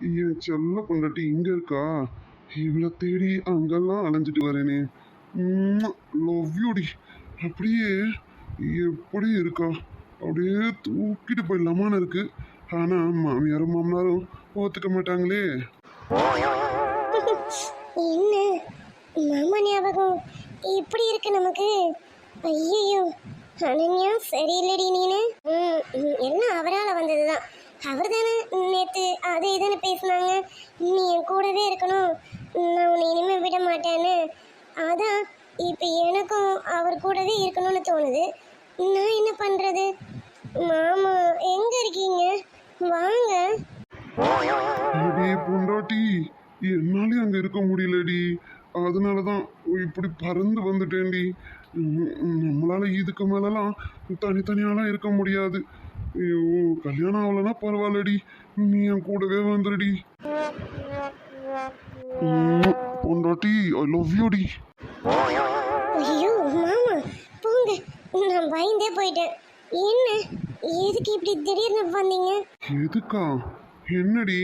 என் செல்ல பொண்டாட்டி இங்க இருக்கா? இவளை தேடி அங்கெல்லாம் அலைஞ்சிட்டு வரேனே. லவ் யூடி அப்படியே எப்படி இருக்கா? அப்படியே தூக்கிட்டு போயிடலாமான்னு இருக்கு. ஆனா மாமியாரும் மாமனாரும் ஒத்துக்க மாட்டாங்களே. என்ன? மாமா ஞாபகம்? இப்படி இருக்கு நமக்கு. ஐயோ அனன்யா சரியில்லடி நீனு. ம், ம், எல்லாம் அவரால் வந்ததுதான். அவர் தானே நேற்று அது இதுன்னு பேசினாங்க. நீ என் கூடவே இருக்கணும். நான் உன்னை இனிமே விட மாட்டேன்னு. அதான் இப்போ எனக்கும் அவர் கூடவே இருக்கணும்னு தோணுது. நான் என்ன பண்ணுறது மாமா எங்கே இருக்கீங்க? வாங்க. பொண்டாட்டி. என்னாலே அங்கே இருக்க முடியலடி. அதனாலதான் இப்படி பறந்து வந்துட்டேன்டி. உம், நம்மளால இதுக்கு மேலெல்லாம் தனித்தனியாலாம் இருக்க முடியாது. ஐயோ கல்யாணம் ஆகலன்னா பரவாயில்லடி. நீ என் கூடவே வந்துடுடி பொண்டாட்டி ஐ லவ் யூடி ஐயோ மாமா போங்க. நான் பயந்தே போயிட்டேன். என்ன? எதுக்கு இப்படி திடீர்னு வந்தீங்க? எதுக்கா? என்னடி?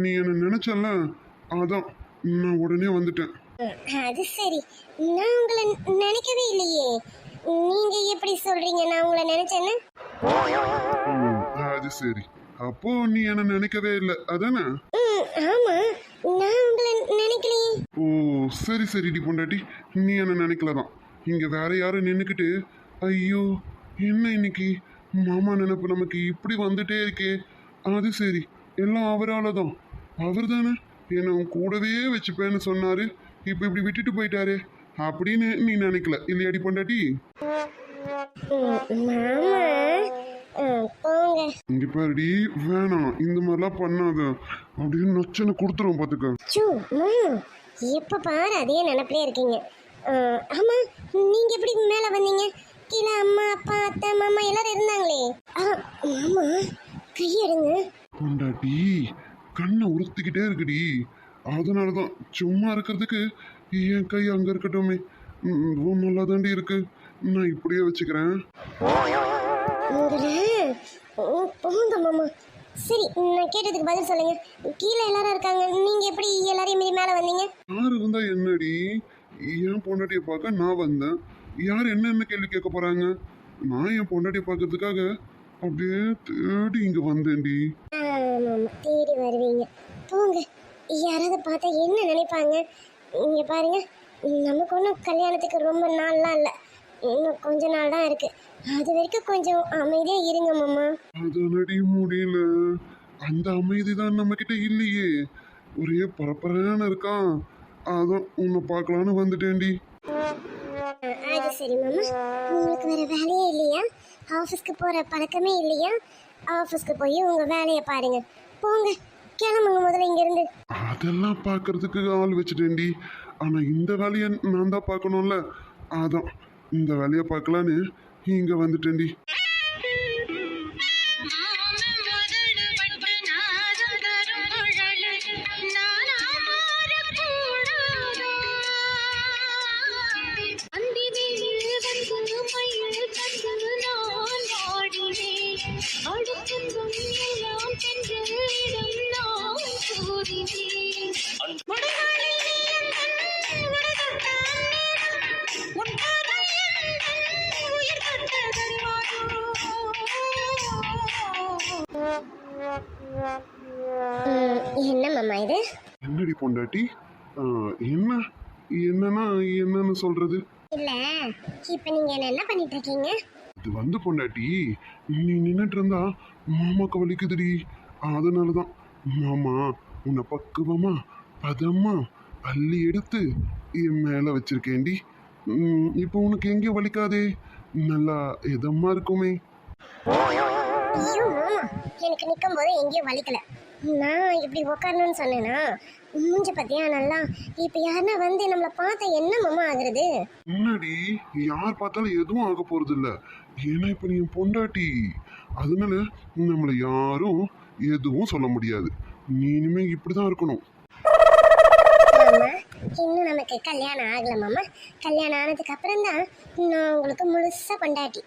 நீ என்ன நினைச்சல அதான் நான் உடனே வந்துட்டேன். அது சரி. நான் உங்களை நினைக்கவே இல்லையே. நீங்க எப்படி சொல்றீங்க? நான் உங்களை நினைச்சேன்னு? அது சரி. அப்போ நீ என்ன நினைக்கவே இல்லை. அதானே? ஆமா. நான் உங்களை நினைக்கலையே. ஓ சரி சரிடி பொண்டாட்டி. நீ என்ன நினைக்கலதான். இங்க வேற யாரும் நின்னுக்கிட்டு ஐயோ என்ன இன்னைக்கு? மாமா நினைப்பு நமக்கு இப்படி வந்துட்டே இருக்கே. அது சரி. எல்லாம் அவரால தான் அவர் தானே என்னை கூடவே வச்சுப்பேன்னு சொன்னாரு. இப்போ இப்படி விட்டுட்டு போயிட்டாரே. அப்படின்னு நீ நினைக்கல. இல்லையாடி பொண்டாட்டி? இங்க பாருடி வேணாம். இந்த மாதிரிலாம் பண்ணாத. அப்படின்னு நொச்சனை கொடுத்துரும் சூ மாமா எப்ப பாரு அதே நினைப்பிலே இருக்கீங்க. ஆமா நீங்க எப்படி மேல வந்தீங்க? கீழே அம்மா அப்பா அத்தை மாமா எல்லாரும் இருந்தாங்களே. மாமா கையெடுங்க. பொண்டாட்டி கண்ணை உறுத்திக்கிட்டே இருக்குடி. அதனால தான் சும்மா இருக்கிறதுக்கு என் கை அங்கே இருக்கட்டுமே. ம், ரொம்ப நல்லா தாண்டி இருக்கு. நான் இப்படியே வச்சுக்கிறேன். போங்க மாமா. சரி நான் கேட்டதுக்கு பதில் சொல்லுங்க. கீழே எல்லாரும் இருக்காங்க. நீங்க எப்படி எல்லாரையும் மீறி மேல வந்தீங்க? யார் இருந்தா என்னடி? என் பொண்டாட்டியை பார்க்க நான் வந்தேன். யார் என்னென்ன கேள்வி கேட்க போறாங்க? நான் என் பொண்டாட்டியை பார்க்கறதுக்காக அப்படியே தேடி இங்கே வந்தேன்டி. தேடி வருவீங்க. போங்க. யாராவது பார்த்தா என்ன நினைப்பாங்க? இங்கே பாருங்க. நமக்கு ஒன்றும் கல்யாணத்துக்கு ரொம்ப நாள்லாம் இல்லை. இன்னும் கொஞ்ச நாள் தான் இருக்கு. அது வரைக்கும் கொஞ்சம் அமைதியாக இருங்க மாமா. அதனடி முடியல. அந்த அமைதி தான் நம்ம கிட்ட இல்லையே. ஒரே பரபரன்னு இருக்கான். அதான் உன்னை பார்க்கலான்னு வந்துட்டேன்டி. அது சரி மாமா. உங்களுக்கு வேற வேலையே இல்லையா? ஆஃபீஸ்க்கு போகிற பழக்கமே இல்லையா? ஆஃபீஸ்க்கு போய் உங்கள் வேலையை பாருங்க. போங்க. கிளம்புங்க முதல்ல இங்கேருந்து அதெல்லாம் பார்க்கறதுக்கு ஆள் வச்சுட்டேன்டி. ஆனா இந்த வேலையை நான் தான் பார்க்கணும்ல. அதான் இந்த வேலையை பார்க்கலான்னு இங்க வந்துட்டேன்டி. பொண்டாட்டி என்ன என்னன்னா என்னன்னு சொல்றது? இல்லை இப்போ நீங்கள் என்ன பண்ணிட்டு இருக்கீங்க இது வந்து பொண்டாட்டி நீ நின்னுட்டு இருந்தா மாமாக்கு வலிக்குதுடி. அதனால தான் மாமா உன்னை பக்குவமா பதமா அள்ளி எடுத்து என் மேலே வச்சிருக்கேன்டி. இப்போ உனக்கு எங்கேயும் வலிக்காதே. நல்லா இதமா இருக்குமே. எனக்கு நிற்கும் போது எங்கேயும் வலிக்கல. நான் இப்படி உட்காரணும்னு சொன்னேனா மூஞ்ச பத்தியா நல்லா? இப்போ யாருன்னா வந்து நம்மளை பார்த்தா என்ன மாமா ஆகுறது? முன்னாடி யார் பார்த்தாலும் எதுவும் ஆக போறது இல்ல ஏன்னா இப்ப நீ பொண்டாட்டி. அதனால நம்மளை யாரும் எதுவும் சொல்ல முடியாது. நீ இனிமே இப்படிதான் இருக்கணும். இன்னும் நமக்கு கல்யாணம் ஆகல மாமா. கல்யாணம் ஆனதுக்கு அப்புறம் தான் நான் உங்களுக்கு முழுசா கொண்டாட்டி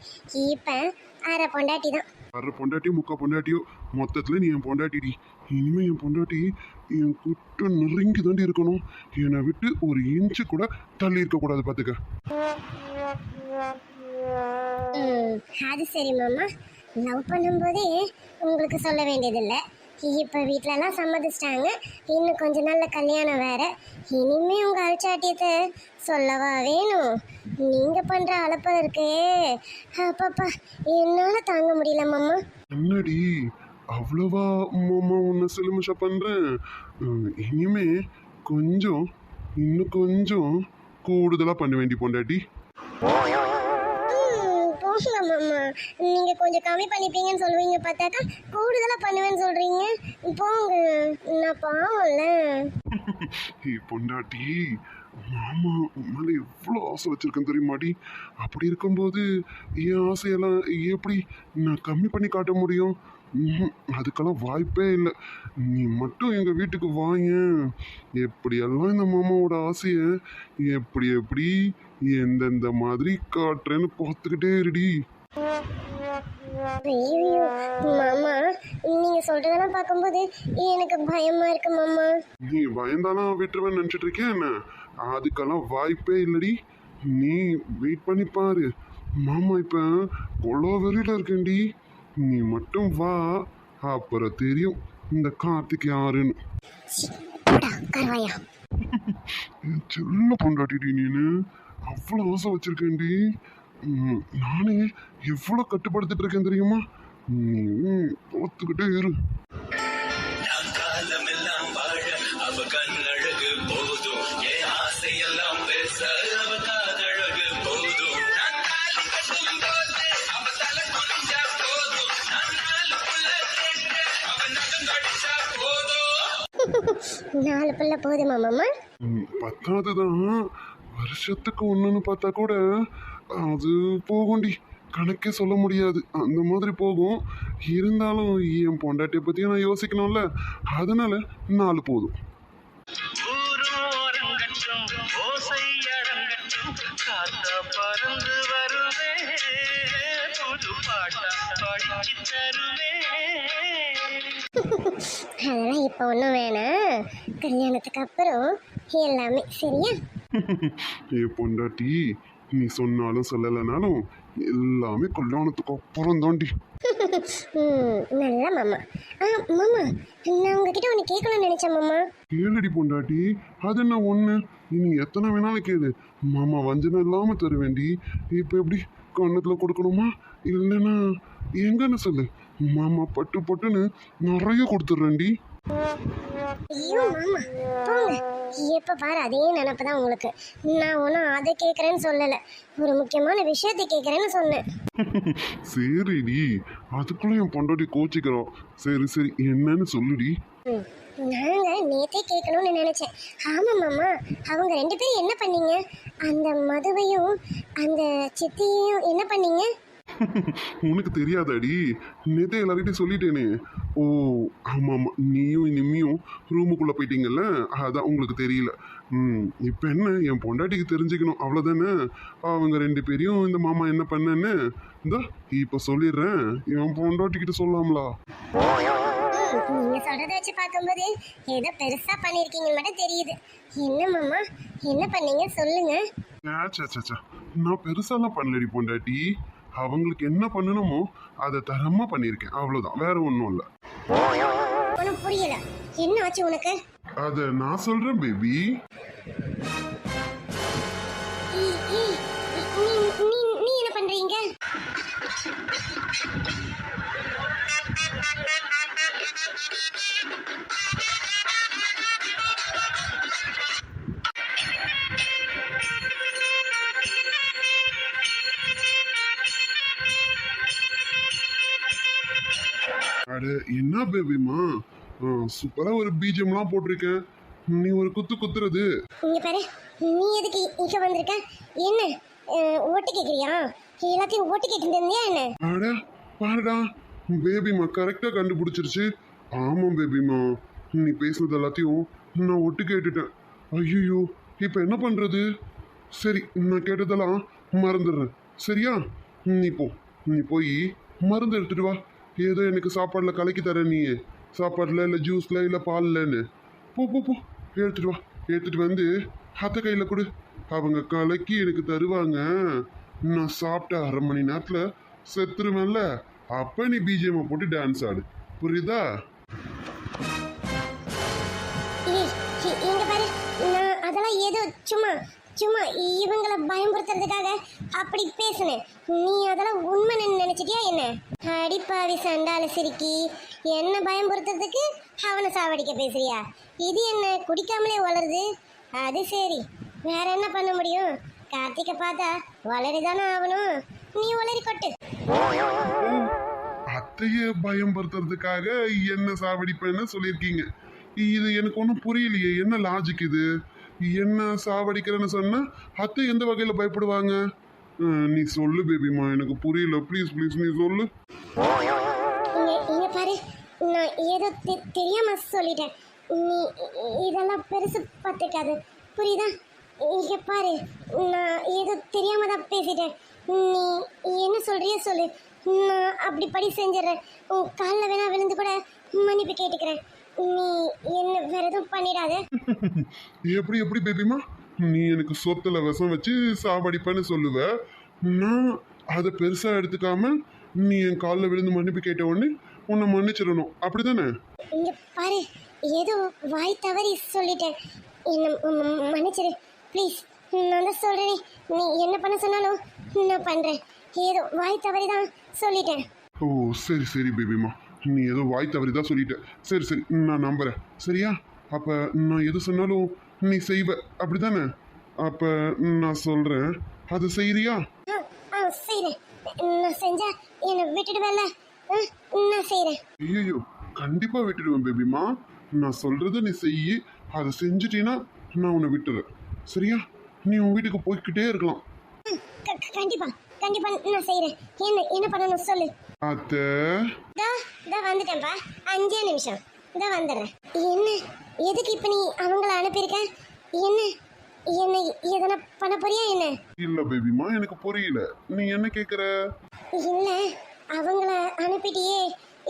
இப்போ அரை பொண்டாட்டி தான் வர்ற பொண்டாட்டியோ முக்கா பொண்டாட்டியோ? மொத்தத்தில் நீ என் பொண்டாட்டிடி. இனிமே என் பொண்டாட்டி என் குட்ட நெருங்கி தாண்டி இருக்கணும். என்னை விட்டு ஒரு இன்ச்சு கூட தள்ளி இருக்கக்கூடாது பார்த்துக்க அது சரி மாமா. லவ் பண்ணும்போதே உங்களுக்கு சொல்ல வேண்டியதில்லை. இப்போ வீட்டிலலாம் சம்மதிச்சிட்டாங்க. இன்னும் கொஞ்ச நாள்ல கல்யாணம் வேற. இனிமே உங்க அல்சாட்டியத்தை சொல்லவா வேணும்? நீங்க பண்ற அலப்பல் இருக்கே. அப்பப்பா என்னால தாங்க முடியல மாமா. என்னடி? அவ்வளவா உன்னை சிலுமிஷா பண்ணுறேன் இனிமே கொஞ்சம் இன்னும் கொஞ்சம் கூடுதலாக பண்ண வேண்டி பொண்டாட்டி. நீங்க கொஞ்சம் கம்மி பண்ணிப்பீங்கன்னு சொல்லுவீங்க பார்த்தாக்கா கூடுதலா பண்ணுவேன்னு சொல்றீங்க. போங்க நான் பாவம்ல. பொண்டாட்டி மாமா மேலே எவ்வளோ ஆசை வச்சிருக்கேன் தெரியுமாடி? அப்படி இருக்கும்போது என் ஆசையெல்லாம் எப்படி நான் கம்மி பண்ணி காட்ட முடியும். அதுக்கெல்லாம் வாய்ப்பே இல்லை. நீ மட்டும் எங்கள் வீட்டுக்கு வாங்க எப்படியெல்லாம் இந்த மாமாவோட ஆசையை எப்படி எப்படி எந்தெந்த மாதிரி காட்டுறேன்னு பார்த்துக்கிட்டே இருடி. மாமா நீங்க சொல்றதெல்லாம் பார்க்கும்போது எனக்கு பயமா இருக்கு மாமா. நீ பயந்தாலாம் விட்டுருவேன்னு நினச்சிட்டு இருக்கேன் என்ன? அதுக்கெல்லாம் வாய்ப்பே இல்லடி. நீ வெயிட் பண்ணி பாரு. மாமா இப்போ கொள்ளோ வெறியில் இருக்கேன்டி. நீ மட்டும் வா அப்புறம் தெரியும் இந்த கார்த்திக் யாருன்னு. செல்ல பொண்டாட்டிடி நீனு. அவ்வளோ ஆசை வச்சிருக்கேன்டி. நானே எவ்வளோ கட்டுப்படுத்திட்டு இருக்கேன் தெரியுமா? நீ தோத்துக்கிட்டே இரு. நாலு பிள்ளை போதுமா மாமா? ம், பத்தாதுதான் வருஷத்துக்கு ஒன்றுன்னு பார்த்தா கூட அது போகும்டி. கணக்கே சொல்ல முடியாது. அந்த மாதிரி போகும். இருந்தாலும் என் பொண்டாட்டியை பற்றியும் நான் யோசிக்கணும்ல. அதனால நாலு போதும். பறந்து வருவே புது பாட்டா பாடி தருவே அதெல்லாம் இப்போ ஒன்றும் வேணாம். கல்யாணத்துக்கு அப்புறம் எல்லாமே சரியா? என் பொண்டாட்டி நீ சொன்னாலும் சொல்லலைனாலும் எல்லாமே கல்யாணத்துக்கு அப்புறம் தாண்டி. நல்ல மாமா. ஆ மாமா நான் உங்ககிட்ட ஒன்று கேட்கணும்னு நினச்சேன் மாமா. கேளுடி பொண்டாட்டி அது என்ன ஒன்று இனி எத்தனை வேணாலும் கேளு. மாமா வஞ்சனம் இல்லாமல் தருவேண்டி. இப்போ எப்படி கண்ணத்தில் கொடுக்கணுமா? இல்லைன்னா எங்கன்னு சொல்லு. மாமா பட்டு பட்டுன்னு நிறைய கொடுத்துட்றேன்டி. ஐயோ மாமா. போங்க. எப்போ பாரு அதே நினப்பு தான் உங்களுக்கு. நான் ஒன்றும் அதை கேட்குறேன்னு சொல்லலை. ஒரு முக்கியமான விஷயத்தை கேட்குறேன்னு சொன்னேன். சரிடி. அதுக்குள்ள என் பொண்டாட்டி கோச்சிக்கிறோம் சரி சரி. என்னன்னு சொல்லுடி. நாங்கள் நேத்தே கேட்கணும்னு நினச்சேன். ஆமாம் மாமா. அவங்க ரெண்டு பேரும் என்ன பண்ணீங்க? அந்த மதுவையும் அந்த சித்தியையும் என்ன பண்ணீங்க? உனக்கு தெரியாதாடி. நேத்தே எல்லார்கிட்டையும் சொல்லிட்டேனே. ஓ ஆமாம். ஆமாம் நீயும் நிம்மியும் ரூமுக்குள்ளே போயிட்டீங்கல்ல? அதான் உங்களுக்கு தெரியல. ம் இப்போ என்ன? என் பொண்டாட்டிக்கு தெரிஞ்சுக்கணும். அவ்வளோதானே அவங்க ரெண்டு பேரையும் இந்த மாமா என்ன பண்ணேன்னு? இந்த இப்போ சொல்லிடுறேன். என் பொண்டாட்டிக்கிட்ட சொல்லாமலா. நீங்க சொல்றத வச்சு பார்க்கும்போது ஏதோ பெருசா பண்ணிருக்கீங்கன்னு மட்டும் தெரியுது. என்ன மாமா? என்ன பண்ணீங்க? சொல்லுங்க. நான் பெருசாலாம் பண்ணலடி பொண்டாட்டி. அவங்களுக்கு என்ன பண்ணணுமோ அதை தரமாக பண்ணியிருக்கேன். அவ்வளோதான் வேற ஒன்றும் இல்லை. உனக்கு புரியல. என்ன ஆச்சு உனக்கு? அதை நான் சொல்கிறேன் பேபி நீ என்ன பண்றீங்க? அட என்ன பேபிமா சூப்பராக ஒரு பீஜம்லாம் போட்டிருக்கேன். நீ ஒரு குத்து குத்துறது. இங்க பாரு நீ எதுக்கு இங்க வந்திருக்க? என்ன? ஓட்டு கேக்குறியா? எல்லாத்தையும் ஓட்டு கேட்டு இருந்தியா என்ன? அட பாருடா பேபிமா கரெக்டாக கண்டுபிடிச்சிருச்சு. ஆமாம் பேபிமா நீ பேசுனது எல்லாத்தையும் நான் ஒட்டு கேட்டுட்டேன். ஐயோ இப்போ என்ன பண்ணுறது சரி நான் கேட்டதெல்லாம் மறந்துடுறேன். சரியா? நீ போ. நீ போய் மருந்து எடுத்துட்டு வா. ஏதோ எனக்கு சாப்பாடில் கலக்கி தர நீ சாப்பாடில் இல்லை ஜூஸில் இல்லை பால்லன்னு. போ போ போ. எடுத்துட்டு வா. எடுத்துட்டு வந்து அத்தை கையில் கொடு. அவங்க கலக்கி எனக்கு தருவாங்க. நான் சாப்பிட்ட அரை மணி நேரத்தில் செத்துருவேன்ல. அப்போ நீ பிஜிஎம் போட்டு டான்ஸ் ஆடு. புரியுதா? அதெல்லாம் ஏதோ சும்மா சும்மா இவங்கள பயமுறுத்துறதுக்காக அப்படி பேசுனேன். நீ அதெல்லாம் உண்மை நினைச்சிட்டியா என்ன? அடிப்பாவி சண்டால சிரிக்கி. என்ன பயமுறுத்துறதுக்கு அவனை சாவடிக்க பேசுறியா? இது என்ன குடிக்காமலே வளருது? அது சரி. வேற என்ன பண்ண முடியும்? கார்த்திகை பார்த்தா வளரிதானே ஆகணும். நீ வளரி கொட்டு. அத்தைய பயம்படுத்துறதுக்காக என்ன சாவடிப்பேன்னு சொல்லியிருக்கீங்க. இது எனக்கு ஒன்றும் புரியலையே. என்ன லாஜிக் இது? என்ன சாவடிக்கிறேன்னு சொன்னால் அத்தை எந்த வகையில் பயப்படுவாங்க? நீ சொல்லு பேபிமா எனக்கு புரியல. ப்ளீஸ் ப்ளீஸ் நீ சொல்லு. இங்க பாரு. நான் ஏதோ தெ- தெரியாம சொல்லிட்டேன். நீ இ- இதெல்லாம் பெருசு பார்த்துக்காது. புரியுதா? இங்க பாரு. நான் ஏதோ தெரியாம தான் பேசிட்டேன். நீ என்ன சொல்றியோ சொல்லு. நான் அப்படி படி செஞ்சிடறேன். உன் காலில் வேணா விழுந்து கூட மன்னிப்பு கேட்டுக்கிறேன். நீ என்ன வேற எதுவும் பண்ணிடாத. எப்படி எப்படி பேபிமா? நீ எனக்கு சொத்துல விஷம் வச்சு சாவடிப்பேன்னு சொல்லுவ. நான் அதை பெருசாக எடுத்துக்காம நீ என் காலில் விழுந்து மன்னிப்பு கேட்ட உடனே உன்னை மன்னிச்சிடணும். அப்படிதானே? இங்க பாரு ஏதோ வாய் தவறி சொல்லிட்டேன் என்ன ம- ம- மன்னிச்சிடு ப்ளீஸ் நான் தான் சொல்றேனே. நீ என்ன பண்ண சொன்னாலும் நான் பண்றேன். ஏதோ வாய் தவறி தான் சொல்லிட்டேன். ஓ சரி சரி பேபிமா. நீ ஏதோ வாய் தவறி தான் சொல்லிட்ட. சரி சரி நான் நம்புறேன். சரியா? அப்போ நான் எது சொன்னாலும் நீ செய்வ. அப்படிதானே அப்போ நான் சொல்கிறேன் அது செய்கிறேன் நான் செஞ்சா என்னை விட்டுடுவேல நான் செய்கிறேன் ஐயோ கண்டிப்பாக விட்டுடுவேன் பேபிமா நான் சொல்கிறத நீ செய் அதை செஞ்சிட்டீன்னா நான் உன்னை விட்டுறேன். சரியா? நீ உன் வீட்டுக்கு போய்க்கிட்டே இருக்கலாம். கண்டிப்பா கண்டிப்பா நான் செய்கிறேன் என்ன என்ன பண்ணணும் சொல்லு. அத்தை வந்துட்டேன்ப்பா. அஞ்சே நிமிஷம். இதோ வந்துடுறேன். என்ன? எதுக்கு இப்போ நீ அவங்கள அனுப்பியிருக்க? என்ன? என்ன எதனா பண்ண போறியா என்ன? இல்லை பேபிமா எனக்கு புரியல. நீ என்ன கேட்குற இல்லை அவங்கள அனுப்பிட்டியே.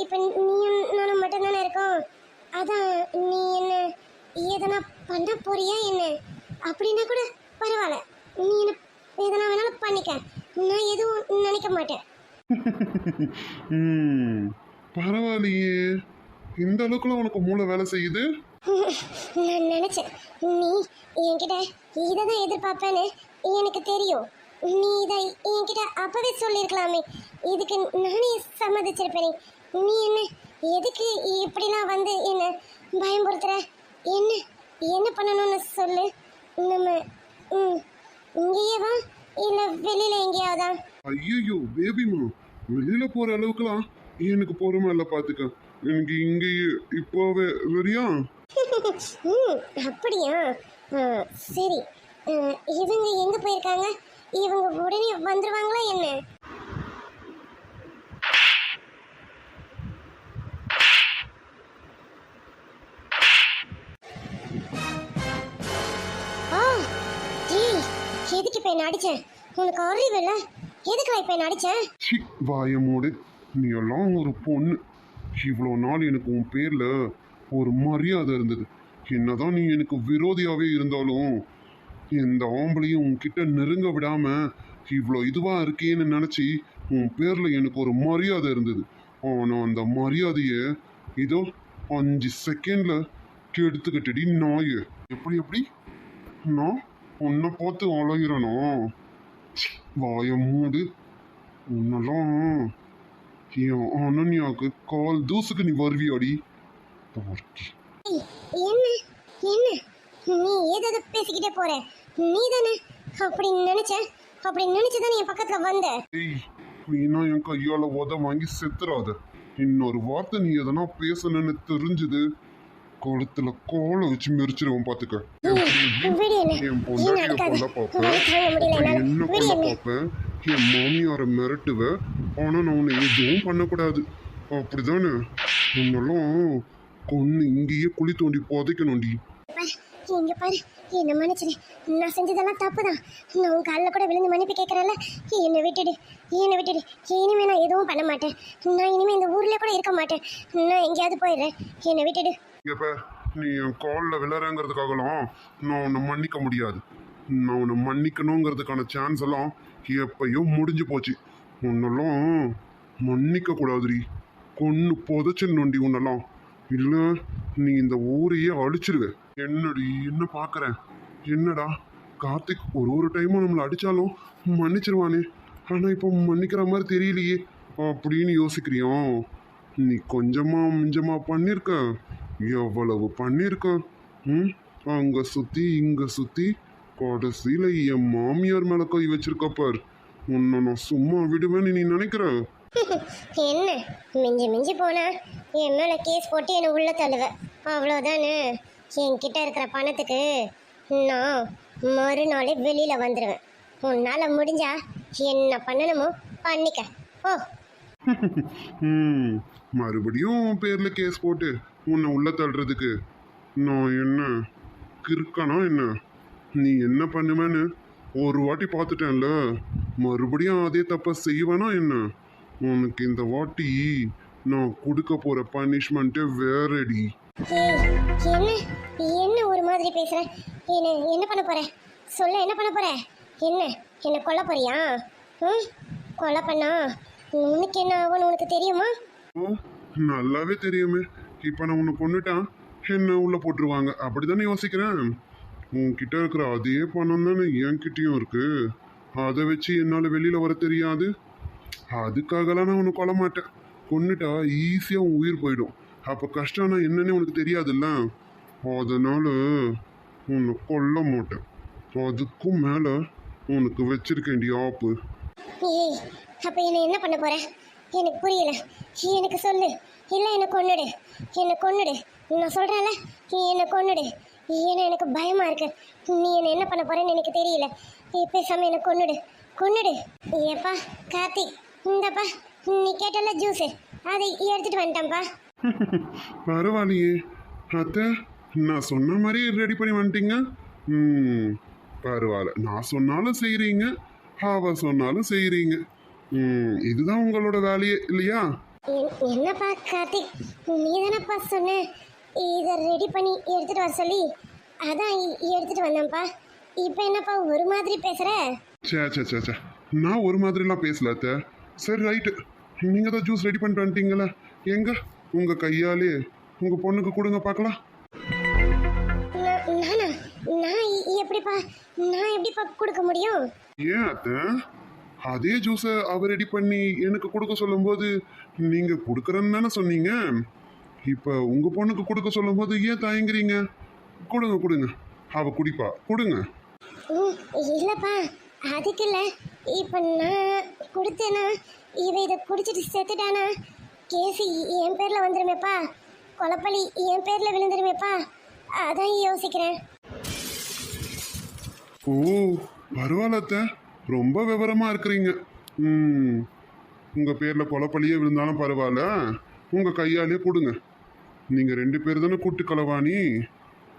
இப்போ நீயும் நானும் மட்டும்தானே இருக்கோம். அதான் நீ என்ன எதனா பண்ண போறியா என்ன? அப்படின்னா கூட பரவாயில்ல. நீ என்ன எதனா வேணாலும் பண்ணிக்க. நான் எதுவும் நினைக்க மாட்டேன். பரவாயில்லையே. இந்த அளவுக்குலாம் உனக்கு மூளை வேலை செய்யுது? நான் நினைச்சேன். நீ என்கிட்ட இதை தான் எதிர்பார்ப்பேன்னு எனக்கு தெரியும். நீ இதை என்கிட்ட அப்பவே சொல்லியிருக்கலாமே. இதுக்கு நானே சம்மதிச்சிருப்பேனே. நீ என்ன எதுக்கு இப்படிலாம் வந்து என்ன பயம்படுத்துற என்ன என்ன பண்ணணும்னு சொல்லு. நம்ம ம், இங்கேயே வா இல்லை வெளியில் எங்கேயாவதா? ஐயோ பேபிமா வெளியில போற அளவுக்குலாம் எனக்கு பொறுமை இல்லை பாத்துக்க. எனக்கு இங்கேயே இப்போவே வரியா அப்படியா? சரி. இவங்க எங்க போயிருக்காங்க? இவங்க உடனே வந்துருவாங்களா என்ன? ஆ, எதுக்கு இப்ப என்ன அடிச்சேன் உனக்கு அறிவு இல்ல? எதுக்கு இப்ப என்ன அடிச்சேன் சி வாய நீ எல்லாம் ஒரு பொண்ணு. இவ்வளோ நாள் எனக்கு உன் பேரில் ஒரு மரியாதை இருந்தது. என்னதான் நீ எனக்கு விரோதியாகவே இருந்தாலும் எந்த ஆம்பளையும் உன்கிட்ட நெருங்க விடாமல் இவ்வளோ இதுவாக இருக்கேன்னு நினச்சி உன் பேரில் எனக்கு ஒரு மரியாதை இருந்தது. ஆனால் அந்த மரியாதையை இதோ அஞ்சு செகண்டில் கெடுத்துக்கிட்டடி நாய். எப்படி எப்படி? நான் உன்னை பார்த்து அழகிறனோ வாய மூடு உன்னெல்லாம் என் அனன்யாவுக்கு கால் தூசுக்கு நீ வருவியாடி. பார்க்கி என்ன? என்ன? நீ ஏதாவது பேசிக்கிட்டே போற. நீ தானே அப்படி நினைச்ச? அப்படி நினைச்சுதான் என் பக்கத்துல வந்த? வீணா என் கையால உத வாங்கி செத்துறாத. இன்னொரு வார்த்தை நீ எதனா பேசணும்னு தெரிஞ்சது. கழுத்துல கோலை வச்சு மெரிச்சிருவேன் பாத்துக்க. என் பொண்டாட்டிய கொல்ல பார்ப்பேன் என்ன? கொல்ல பார்ப்பேன் என் மாமியாரை மிரட்டுவேன் ஆனா நான் உன்னை எதுவும் பண்ணக்கூடாது. அப்படிதானே? உன்னெல்லாம் கொன்னு இங்கேயே குழி தோண்டி புதைக்கணும்டி. இங்க பாரு. என்ன மன்னிச்சிடு நான் செஞ்சதெல்லாம் தப்பு தான் நான் உன் காலில் கூட விழுந்து மன்னிப்பு கேட்கறேன்ல என்னை விட்டுடு. என்னை விட்டுடு. இனிமே நான் எதுவும் பண்ண மாட்டேன். நான் இனிமே இந்த ஊர்ல கூட இருக்க மாட்டேன். நான் எங்கேயாவது போயிடுறேன். என்னை விட்டுடு. எப்ப நீ என் காலில் விளையாடுறங்கிறதுக்காகலாம் நான் உன்னை மன்னிக்க முடியாது. நான் உன்னை மன்னிக்கணுங்கிறதுக்கான சான்ஸ் எல்லாம் எப்பயோ முடிஞ்சு போச்சு. உன்னெல்லாம் மன்னிக்க கூடாதுரி கொன்னு புதைச்சு நொண்டி உன்னெல்லாம். இல்லை நீ இந்த ஊரையே அழிச்சிருவ. என்னடி என்ன பார்க்குறேன் என்னடா? கார்த்திக் ஒரு ஒரு டைமும் நம்மளை அடித்தாலும் மன்னிச்சிருவானே. ஆனால் இப்போ மன்னிக்கிற மாதிரி தெரியலையே. அப்படின்னு யோசிக்கிறியா? நீ கொஞ்சமாக மிஞ்சமாக பண்ணியிருக்க எவ்வளவு பண்ணிருக்க? ம்? அங்க சுத்தி இங்க சுத்தி. கடைசியில என் மாமியார் மேல கை வச்சிருக்க பார். உன்னை நான் சும்மா விடுவேன்னு நீ நினைக்கிற? என்ன? மிஞ்சி மிஞ்சி போனா? என் மேலே கேஸ் போட்டு என்னை உள்ள தள்ளுவ. அவ்வளோதானே என்கிட்ட இருக்கிற பணத்துக்கு நான் மறுநாளே வெளியில வந்துடுவேன் உன்னால முடிஞ்சா என்ன பண்ணணுமோ பண்ணிக்க. ஓ மறுபடியும் பேர்ல கேஸ் போட்டு உன்னை உள்ள தள்ளுறதுக்கு. நான் என்ன கிறுக்கனா என்ன? நீ என்ன பண்ணுவேன்னு ஒரு வாட்டி பார்த்துட்டேன்ல. மறுபடியும் அதே தப்ப செய்வேனா என்ன? உனக்கு இந்த வாட்டி நான் கொடுக்க போற பனிஷ்மெண்ட்டே வேறடி. என்ன என்ன ஒரு மாதிரி பேசுற? என்ன என்ன பண்ண போற? சொல்ல என்ன பண்ண போற? என்ன என்ன கொல்ல போறியா? ம் கொலை பண்ணா உனக்கு என்ன ஆகும்னு உனக்கு தெரியுமா? நல்லாவே தெரியுமே. இப்போ நான் உன்னை கொண்டுட்டான் என்ன உள்ளே போட்டுருவாங்க? அப்படிதானே யோசிக்கிறேன். உன்கிட்ட இருக்கிற அதே பணம் தானே என்கிட்டயும் இருக்குது அதை வச்சு என்னால் வெளியில் வர தெரியாது. அதுக்காகலாம் நான் உன்னை கொல்ல மாட்டேன். கொண்டுட்டா ஈஸியாக உன் உயிர் போயிடும். அப்போ கஷ்டம்னா என்னன்னு உனக்கு தெரியாதுல்ல? அதனால் உன்னை கொல்ல மாட்டேன். அதுக்கும் மேலே உனக்கு வச்சிருக்கேன் ஆப்பு. ஏய் அப்போ என்ன என்ன பண்ண போகிறேன் எனக்கு புரியல. எனக்கு சொல்லு. இல்லை என்னை கொன்னுடு. என்னை கொன்னுடு. நான் சொல்றேன்ல நீ என்ன கொன்னுடு. ஏன்னா எனக்கு பயமாக இருக்கு? நீ என்ன என்ன பண்ண போகிறேன்னு எனக்கு தெரியல. நீ பேசாம என்ன கொன்னுடு. கொன்னுடு. ஏப்பா கார்த்திக் இந்தப்பா. நீ கேட்டல ஜூஸு. அதை எடுத்துகிட்டு வந்துட்டேன்ப்பா. பரவாயில்லையே. அத்தை நான் சொன்ன மாதிரி ரெடி பண்ணி வந்துட்டீங்க. ம் பரவாயில்ல. நான் சொன்னாலும் செய்கிறீங்க அவ சொன்னாலும் செய்கிறீங்க ம் இதுதான் உங்களோட வேலையே இல்லையா? என்னப்பா கார்த்திக் நீ தானப்பா சொன்ன இதை ரெடி பண்ணி எடுத்துட்டு வர சொல்லி. அதான் எடுத்துட்டு வந்தேன்ப்பா. இப்போ என்னப்பா ஒரு மாதிரி பேசுற? சே சே சே சே நான் ஒரு மாதிரிலாம் பேசல அத்தை. சரி ரைட்டு நீங்கள் தான் ஜூஸ் ரெடி பண்ணிட்டு வந்துட்டீங்களே எங்க? உங்கள் கையாலே. உங்கள் பொண்ணுக்கு கொடுங்க பார்க்கலாம். நான்? நானா எப்படிப்பா நான் எப்படிப்பா கொடுக்க முடியும்? ஏன் அத்தை? அதே ஜூஸை அவ ரெடி பண்ணி எனக்கு கொடுக்க சொல்லும்போது நீங்க கொடுக்குறேன்னு தானே சொன்னீங்க? இப்போ உங்க பொண்ணுக்கு கொடுக்க சொல்லும்போது ஏன் தயங்குறீங்க? கொடுங்க கொடுங்க. அவ குடிப்பா. கொடுங்க. இல்லப்பா. அதுக்கு இல்லை இப்போ நான் கொடுத்தேனா? இவ இதை குடிச்சிட்டு செத்துட்டானா? கேஸு என் பேரில் வந்துருமேப்பா. கொலப்பழி என் பேரில் விழுந்துருமேப்பா. அதான் யோசிக்கிறேன். ஓ பரவாயில்ல ரொம்ப விவரமா இருக்கிறீங்க. ம். உங்க பேர்ல கொலப்பள்ளியே விழுந்தாலும் பரவாயில்ல. உங்க கையாலே கொடுங்க. நீங்க ரெண்டு பேர் தானே கூட்டு கலவாணி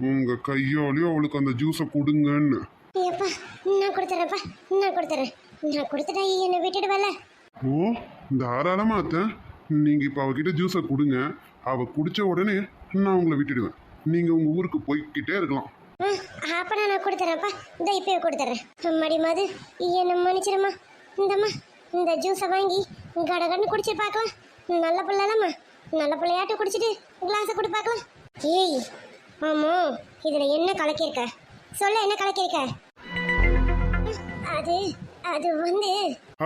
உங்க கையாலேயும் அவளுக்கு அந்த ஜூஸை கொடுங்கன்னு. ஏப்பா நான் கொடுத்துறேன்ப்பா நான் கொடுத்துறேன். நான் கொடுத்துட்டா என்னை விட்டுடுவல்ல ஓ தாராளமா அத்தை. நீங்க இப்ப அவகிட்ட ஜூஸை கொடுங்க. அவ குடிச்ச உடனே நான் உங்களை விட்டுடுவேன். நீங்க உங்க ஊருக்கு போய்க்கிட்டே இருக்கலாம். அப்பனா நான் கொடுத்துறேன்ப்பா. இந்த இப்பயே கொடுத்துட்றேன் அம்மாடி மாது என்ன மன்னிச்சிரும்மா. இந்தம்மா இந்த ஜூஸை வாங்கி கடகடன்னு குடிச்சு பார்க்கலாம். நல்ல பிள்ளைலாம்மா. நல்ல பிள்ளையாட்ட குடிச்சிட்டு கிளாஸை கொடு பார்க்கலாம். ஏய் ஆமாம் இதில் என்ன கலக்கியிருக்க? சொல்ல என்ன கலக்கியிருக்க? அது அது வந்து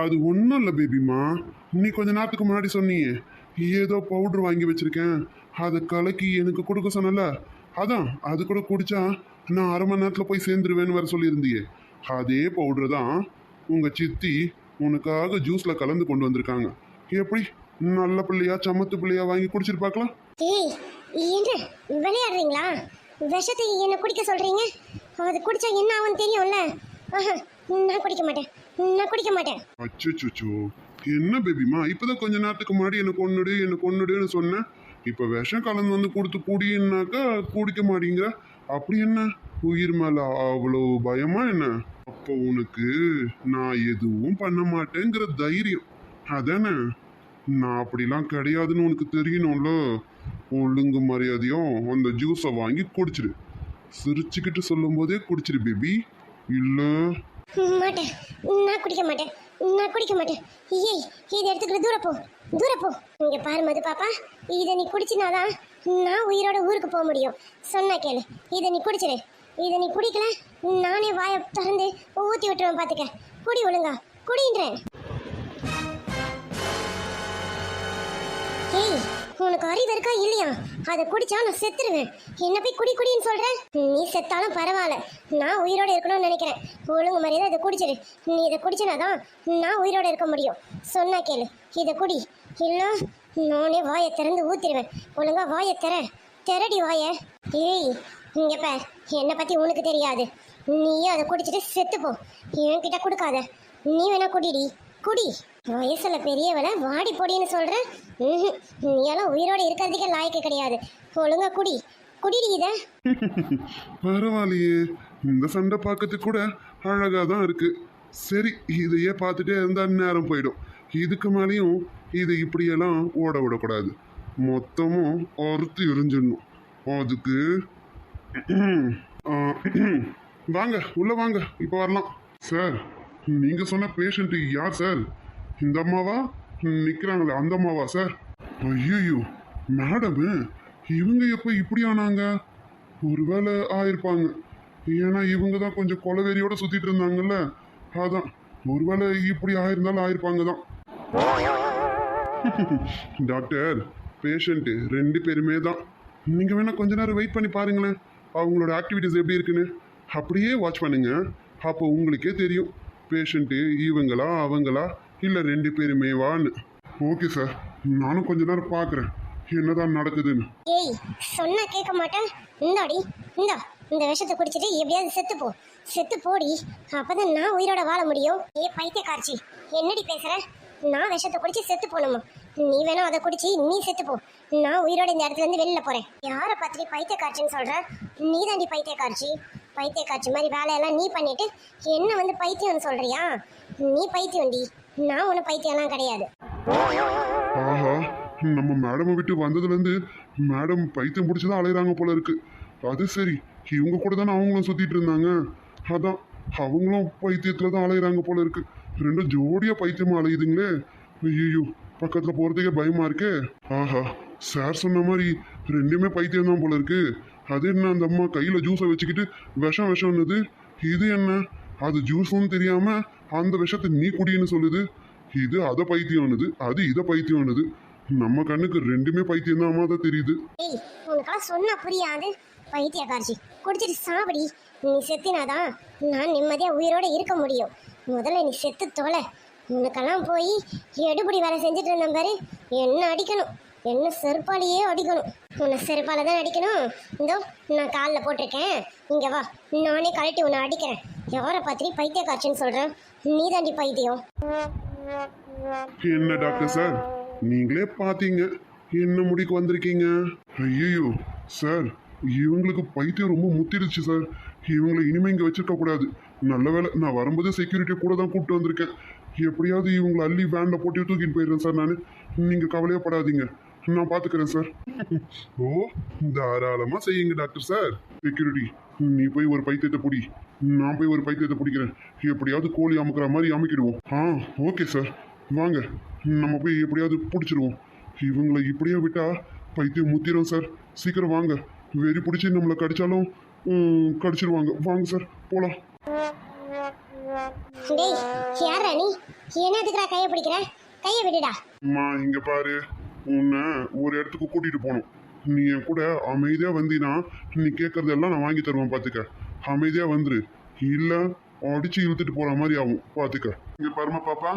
அது ஒன்றும் இல்லை பேபிமா நீ கொஞ்ச நேரத்துக்கு முன்னாடி சொன்னீங்க ஏதோ பவுடர் வாங்கி வச்சிருக்கேன். அதை கலக்கி எனக்கு கொடுக்க சொன்னல. அதான் அது கூட குடிச்சா நான் அரை மணி நேரத்தில் போய் சேர்ந்துருவேன்னு வர சொல்லியிருந்தியே. அதே பவுடர் தான் உங்கள் சித்தி உனக்காக ஜூஸில் கலந்து கொண்டு வந்திருக்காங்க. எப்படி? நல்ல பிள்ளையா சமத்து பிள்ளையா வாங்கி குடிச்சிட்டு பார்க்கலாம். ஏய் என்ன விளையாடுறீங்களா? விஷத்தை என்ன குடிக்க சொல்றீங்க? அது குடிச்சா என்ன ஆகும் தெரியும்ல? நான் குடிக்க மாட்டேன். நான் குடிக்க மாட்டேன். அச்சோ என்ன பேபிமா இப்போதான் கொஞ்ச நேரத்துக்கு முன்னாடி எனக்கு கொன்னுடு எனக்கு கொன்னுடுன்னு சொன்னேன் இப்போ விஷம் கலந்து வந்து கொடுத்து குடின்னாக்கா குடிக்க மாட்டேங்கிற. அப்படி என்ன? உயிர் மேல அவ்வளோ பயமா என்ன? அப்போ உனக்கு நான் எதுவும் பண்ண மாட்டேங்கிற தைரியம். அதானே? நான் அப்படிலாம் கிடையாதுன்னு உனக்கு தெரியணும்ல? ஒழுங்கு மரியாதையும் அந்த ஜூஸை வாங்கி குடிச்சிடு சிரிச்சுக்கிட்டு சொல்லும் போதே குடிச்சிரு பேபி இல்லை. மாட்டேன். நான் குடிக்க மாட்டேன். நான் குடிக்க மாட்டேன். ஏய் இதை எடுத்துக்கிட்டு தூர போ தூர போ இங்க பாரு மது பாப்பா. இதை நீ குடிச்சினாதான் நான் உயிரோட ஊருக்கு போக முடியும். சொன்ன கேளு. இதை நீ குடிச்சிரு. இதை நீ குடிக்கல நானே வாயை திறந்து ஊற்றி விட்டுருவேன் பார்த்துக்க குடி ஒழுங்கா. குடின்றேன். ஏய் உனக்கு அறிவு இருக்கா இல்லையா? அதை குடிச்சா நான் செத்துருவேன். என்ன போய் குடி குடின்னு சொல்றேன் நீ செத்தாலும் பரவாயில்ல. நான் உயிரோட இருக்கணும்னு நினைக்கிறேன். ஒழுங்கு மரியாதை இதை குடிச்சிரு. நீ இதை குடிச்சினாதான் நான் உயிரோட இருக்க முடியும். சொன்னா கேளு. இதை குடி. இல்லை நானே வாயை திறந்து ஊத்திடுவேன். ஒழுங்கா வாயை திற. திரடி வாயை. ஏய் இங்க பார். என்னை பத்தி உனக்கு தெரியாது. நீயே அதை குடிச்சிட்டு செத்துப்போ என்கிட்ட கொடுக்காத. நீ வேணா குடிடி. குடி. வயசுல பெரியவளை வாடி பொடின்னு சொல்ற? ம்ஹும். நீயெல்லாம் உயிரோட இருக்கிறதுக்கே லாய்க்கு கிடையாது. ஒழுங்கா குடி. குடிடி இத. பரவாயில்லையே. இந்த சண்டை பார்க்கறதுக்கு கூட அழகா தான் இருக்கு. சரி இதையே பார்த்துட்டே இருந்தா நேரம் போயிடும். இதுக்கு மேலேயும் இது இப்படியெல்லாம் ஓட விடக்கூடாது. மொத்தமும் அறுத்து எரிஞ்சிடணும். அதுக்கு வாங்க உள்ளே வாங்க இப்போ வரலாம். சார் நீங்கள் சொன்ன பேஷண்ட்டு யார் சார்? இந்த அம்மாவா? நிற்கிறாங்களே அந்த அம்மாவா சார்? ஐயோ மேடம் இவங்க எப்போ இப்படி ஆனாங்க? ஒருவேளை ஆயிருப்பாங்க. ஏன்னா இவங்க தான் கொஞ்சம் கொலவெறியோட சுற்றிட்டு இருந்தாங்கல்ல? அதான் ஒருவேளை இப்படி ஆயிருந்தாலும் ஆயிருப்பாங்க தான். டாக்டர் பேஷண்ட்டு ரெண்டு பேருமே தான். நீங்கள் வேணால் கொஞ்ச நேரம் வெயிட் பண்ணி பாருங்களேன். அவங்களோட ஆக்டிவிட்டிஸ் எப்படி இருக்குன்னு. அப்படியே வாட்ச் பண்ணுங்க. அப்போ உங்களுக்கே தெரியும். பேஷண்ட்டு இவங்களா அவங்களா இல்லை ரெண்டு பேருமே வான்னு. ஓகே சார் நானும் கொஞ்ச நேரம் பார்க்குறேன் என்னதான் நடக்குதுன்னு. ஏய் சொன்னா கேட்க மாட்டேன். இந்தாடி இந்தா. இந்த விஷத்தை குடிச்சிட்டு எப்படியாவது செத்து போ. செத்து போடி. அப்பதான் நான் உயிரோட வாழ முடியும். ஏ பைத்தியக்காரச்சி. என்னடி பேசுற? நான் விஷத்தை குடிச்சு செத்து போகணுமா? நீ வேணா அதை குடிச்சு நீ செத்து போ. நான் உயிரோட இந்த இடத்துல இருந்து வெளியில போறேன். யாரை பார்த்துட்டு பைத்தியக்காட்சின்னு சொல்ற? நீ தாண்டி பைத்தியக்காட்சி பைத்தியக்காட்சி மாதிரி வேலையெல்லாம் நீ பண்ணிட்டு என்ன வந்து பைத்தியம்னு சொல்றியா? நீ பைத்தியம்டி. நான் ஒன்றும் பைத்தியம்லாம் கிடையாது. ஆஹா நம்ம மேடமை விட்டு வந்ததுலேருந்து மேடம் பைத்தியம் பிடிச்சி தான் அலையிறாங்க போல இருக்கு. அது சரி இவங்க கூட தானே அவங்களும் சுத்திட்டு இருந்தாங்க. அதான் அவங்களும் பைத்தியத்துல தான் அலையிறாங்க போல இருக்கு. ரெண்டும் ஜோடியா பைத்தியமா அலையுதுங்களே. ஐயோ பக்கத்துல போறதுக்கே பயமா இருக்கே. ஆஹா சார் சொன்ன மாதிரி ரெண்டுமே பைத்தியம் தான் போல இருக்கு. அது என்ன அந்த அம்மா கையில ஜூஸை வச்சுக்கிட்டு விஷம் விஷம்னுது? இது என்ன? அது ஜூஸும் தெரியாம அந்த விஷத்தை நீ குடின்னு சொல்லுது. இது அதை பைத்தியம்னுது அது இதை பைத்தியம்னுது. நம்ம கண்ணுக்கு ரெண்டுமே பைத்தியம் தான் தான் தெரியுது. ஏய் உனக்கெல்லாம் சொன்னா புரியாது. பைத்தியக்காரச்சி குடிச்சிட்டு சாப்பிடி. நீ செத்தினாதான் நான் நிம்மதியா உயிரோட இருக்க முடியும். முதல்ல நீ செத்து தொலை. உனக்கெல்லாம் போய் எடுபடி வேலை செஞ்சுட்டு இருந்தேன் பாரு. என்ன அடிக்கணும்? என்ன செருப்பாலேயே அடிக்கணும்? உன்னை செருப்பால தான் அடிக்கணும். இந்தோ நான் காலில் போட்டிருக்கேன். இங்கே வா. நானே கழட்டி உன்னை அடிக்கிறேன். யாரை பார்த்துட்டு காட்சின்னு சொல்கிறேன் நீ தாண்டி பைத்தியம். என்ன டாக்டர் சார்? நீங்களே பார்த்தீங்க. என்ன முடிக்கு வந்திருக்கீங்க? ஐயோ சார் இவங்களுக்கு பைத்தியம் ரொம்ப முத்திடுச்சு சார். இவங்களை இனிமே இங்கே வச்சிருக்க கூடாது. நல்ல வேளை நான் வரும்போது செக்யூரிட்டியை கூட தான் கூப்பிட்டு வந்திருக்கேன். எப்படியாவது இவங்களை அள்ளி வேனில் போட்டு தூக்கிட்டு போயிடுறேன் சார் நான். நீங்கள் கவலையப்படாதீங்க. நான் பார்த்துக்கிறேன் சார் ஓ தாராளமாக செய்யுங்க டாக்டர் சார் செக்யூரிட்டி நீ போய் ஒரு பைத்தியத்தை பிடி. நான் போய் ஒரு பைத்தியத்தை பிடிக்கிறேன். எப்படியாவது கோழி அமுக்கிற மாதிரி அமுக்கிடுவோம். ஆ ஓகே சார் வாங்க. நம்ம போய் எப்படியாவது பிடிச்சிருவோம். இவங்களை இப்படியே விட்டா பைத்தியம் முத்திரும் சார் சீக்கிரம் வாங்க. வெறி பிடிச்சி நம்மளை கடிச்சாலும் கடிச்சிருவாங்க. வாங்க சார் போகலாம் டேய் யாரா நீ? என்னதுக்குடா கையை பிடிக்கிற? கையை விடுடா. அம்மா இங்க பாரு. உன்னை ஒரு இடத்துக்கு கூட்டிட்டு போகணும். நீ என் கூட அமைதியா வந்தீனா நீ கேட்கறதெல்லாம் நான் வாங்கி தருவேன் பாத்துக்க. அமைதியா வந்துரு. இல்ல அடிச்சு இழுத்துட்டு போற மாதிரி ஆகும் பாத்துக்க. இங்க பாருமா பாப்பா.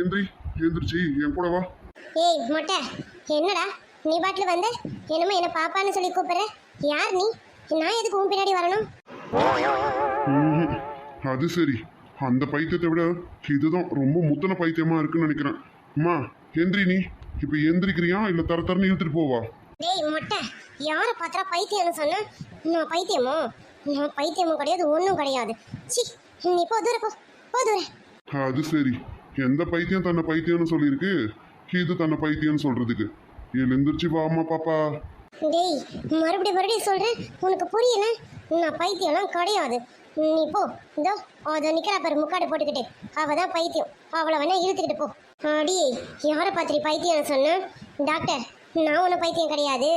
எந்திரி எந்திரிச்சு என் கூட வா. ஏய் மொட்டை என்னடா? நீ பாட்டில் வந்த என்னமோ என்ன பாப்பான்னு சொல்லி கூப்பிடுற? யார் நீ? நான் எதுக்கு உன் பின்னாடி வரணும். அது சரி. அந்த பைத்தியத்தை விட இதுதான் ரொம்ப முத்தன பைத்தியமா இருக்குன்னு நினைக்கிறேன். அம்மா எந்திரி நீ. இப்ப எந்திரிக்கிறியா இல்ல தர தரன்னு இழுத்துட்டு போவா? டேய் மொட்டை. யாரை பார்த்தா பைத்தியம்னு சொன்ன? நான் பைத்தியமோ? நான் பைத்தியமும் கிடையாது ஒன்றும் கிடையாது. சி நீ போ தூர போ. போ தூர. அது சரி. எந்த பைத்தியம் தன்னை பைத்தியம்னு சொல்லியிருக்கு? இது தன்னை பைத்தியம்னு சொல்றதுக்கு. எழுந்திருச்சு வாமா பாப்பா. டேய் மறுபடியும் மறுபடியும் சொல்கிறேன் உனக்கு புரியல? நான் பைத்தியம்லாம் கிடையாது. நீ போ. இதோ அதை நிற்கிறா பாரு முக்காடு போட்டுக்கிட்டு. அவள் தான் பைத்தியம். அவளை வேணா இழுத்துக்கிட்டு போ. அடி யாரை பார்த்துடி பைத்தியம்னு சொன்னேன் டாக்டர் நான் ஒன்றும் பைத்தியம் கிடையாது.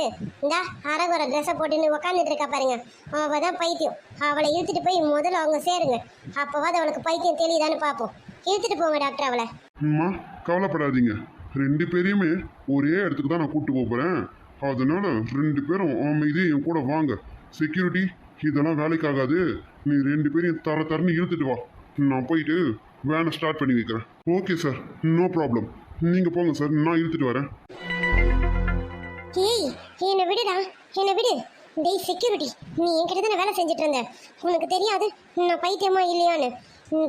இந்தா அரகுற ட்ரெஸ்ஸை போட்டுன்னு உக்காந்துட்டு இருக்கா பாருங்க. அவள் தான் பைத்தியம். அவளை இழுத்துட்டு போய் முதல்ல அவங்க சேருங்க. அப்போவாது அவளுக்கு பைத்தியம் தெரியுதான்னு பார்ப்போம் இழுத்துட்டு போங்க டாக்டர் அவளை. அம்மா கவலைப்படாதீங்க. ரெண்டு பேரையுமே ஒரே இடத்துக்கு தான் நான் கூப்பிட்டு போகிறேன் அதனால ரெண்டு பேரும் அமைதி என் கூட வாங்க. செக்யூரிட்டி இதெல்லாம் வேலைக்காகாது. நீ ரெண்டு பேரையும் தர தரன்னு இழுத்துட்டு வா. நான் போயிட்டு வேனை ஸ்டார்ட் பண்ணி வைக்கிறேன். ஓகே சார் நோ ப்ராப்ளம் நீங்கள் போங்க சார் நான் இழுத்துட்டு வரேன். ஏய் என்னை விடுடா. என்னை விடு. டேய் செக்யூரிட்டி நீ என்கிட்ட தானே வேலை செஞ்சுட்டு இருந்த. உனக்கு தெரியாது நான் பைத்தியமா இல்லையான்னு.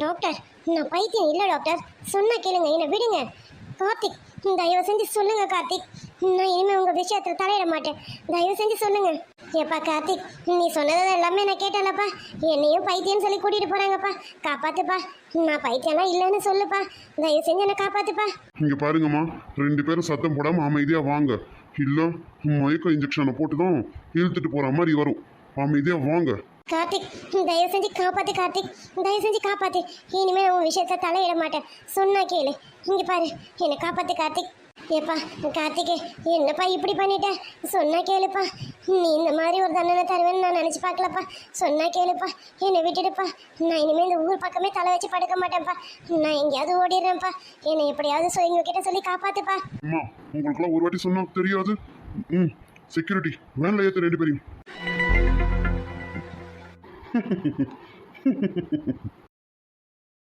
டாக்டர் நான் பைத்தியம் இல்லை டாக்டர் சொன்னா கேளுங்க என்னை விடுங்க. கார்த்திக் தயவு செஞ்சு சொல்லுங்க கார்த்திக். நான் இனிமேல் உங்க விஷயத்துல தலையிட மாட்டேன். தயவு செஞ்சு சொல்லுங்க. ஏப்பா கார்த்திக் நீ சொன்னது எல்லாமே நான் கேட்டேன்லப்பா. என்னையும் பைத்தியம்னு சொல்லி கூட்டிட்டு போறாங்கப்பா காப்பாத்துப்பா. நான் பைத்தியம்லாம் இல்லைன்னு சொல்லுப்பா. தயவு செஞ்சு என்னை காப்பாத்துப்பா. இங்கே பாருங்கம்மா ரெண்டு பேரும் சத்தம் போடாமல் அமைதியாக வாங்க. இல்லை மயக்க இன்ஜெக்ஷனை போட்டு தான் இழுத்துட்டு போகிற மாதிரி வரும். அமைதியாக வாங்க. கார்த்திக் தயவு செஞ்சு காப்பாத்து கார்த்திக். தயவு செஞ்சு காப்பாத்து. இனிமே நான் உன் விஷயத்த தலையிட மாட்டேன். சொன்னா கேளு. இங்க பாரு. என்னை காப்பாத்து கார்த்திக். ஏப்பா கார்த்திக் என்னப்பா இப்படி பண்ணிட்ட? சொன்னா கேளுப்பா. நீ இந்த மாதிரி ஒரு தண்டனை தருவேன்னு நான் நினச்சி பார்க்கலப்பா. சொன்னா கேளுப்பா. என்னை விட்டுடுப்பா. நான் இனிமேல் இந்த ஊர் பக்கமே தலை வச்சு படுக்க மாட்டேன்ப்பா. நான் எங்கேயாவது ஓடிடுறேன்ப்பா. என்னை எப்படியாவது சொ எங்ககிட்ட சொல்லி காப்பாத்துப்பா. அம்மா உங்களுக்குலாம் ஒரு வாட்டி சொன்னா தெரியாது. ம் செக்யூரிட்டி வேனில் ஏற்ற ரெண்டு பேரையும்.